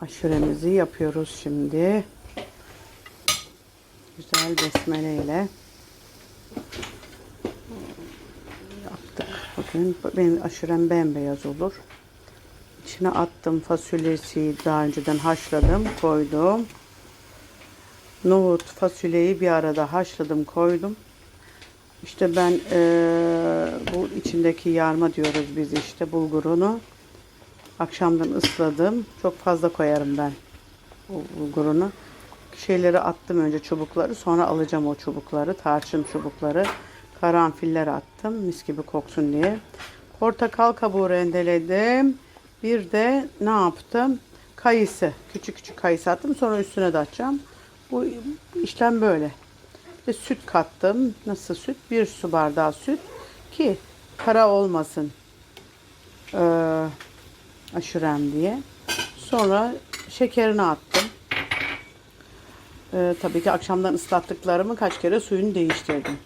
Aşuremizi yapıyoruz şimdi. Güzel besmele ile yaptık. Bugün benim aşurem bembeyaz olur. İçine attım fasulyesi daha önceden haşladım, koydum. Nohut, fasulyeyi bir arada haşladım, koydum. İşte ben eee, bu içindeki yarma diyoruz biz işte bulgurunu. Akşamdan ısladım. Çok fazla koyarım ben bu bulgurunu. Şeyleri attım önce çubukları. Sonra alacağım o çubukları. Tarçın çubukları. Karanfiller attım. Mis gibi koksun diye. Portakal kabuğu rendeledim. Bir de ne yaptım? Kayısı. Küçük küçük kayısı attım. Sonra üstüne de atacağım. Bu işlem böyle. Ve süt kattım. Nasıl süt? Bir su bardağı süt. Ki kara olmasın. Ee, aşurem diye. Sonra şekerini attım. Ee, tabii ki akşamdan ıslattıklarımı kaç kere suyunu değiştirdim.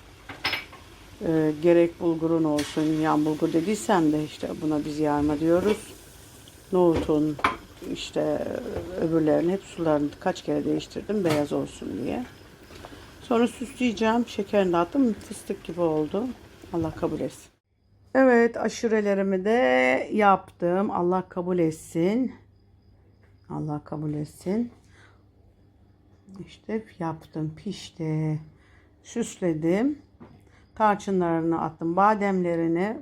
Ee, gerek bulgurun olsun, yan bulgur dediysem de işte buna biz yarma diyoruz. Nohutun, işte öbürlerin hep sularını kaç kere değiştirdim beyaz olsun diye. Sonra süsleyeceğim. Şekerini de attım. Fıstık gibi oldu. Allah kabul etsin. Evet aşurelerimi de yaptım. Allah kabul etsin. Allah kabul etsin. İşte yaptım. Pişti. Süsledim. Tarçınlarını attım. Bademlerini.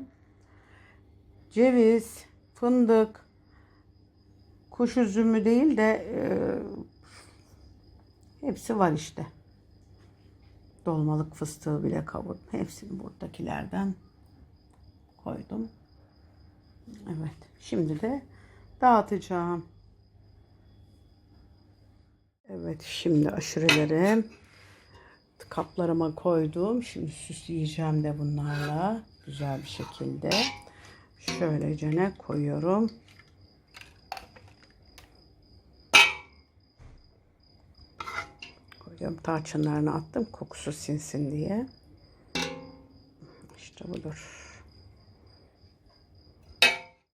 Ceviz, fındık, kuş üzümü değil de e, hepsi var işte. Dolmalık fıstığı bile kavurdum. Hepsini buradakilerden koydum. Evet. Şimdi de dağıtacağım. Evet. Şimdi aşureleri kaplarıma koydum. Şimdi süsleyeceğim de bunlarla. Güzel bir şekilde. Şöylece ne koyuyorum. Koyuyorum. Tarçınlarını attım. Kokusu sinsin diye. İşte budur.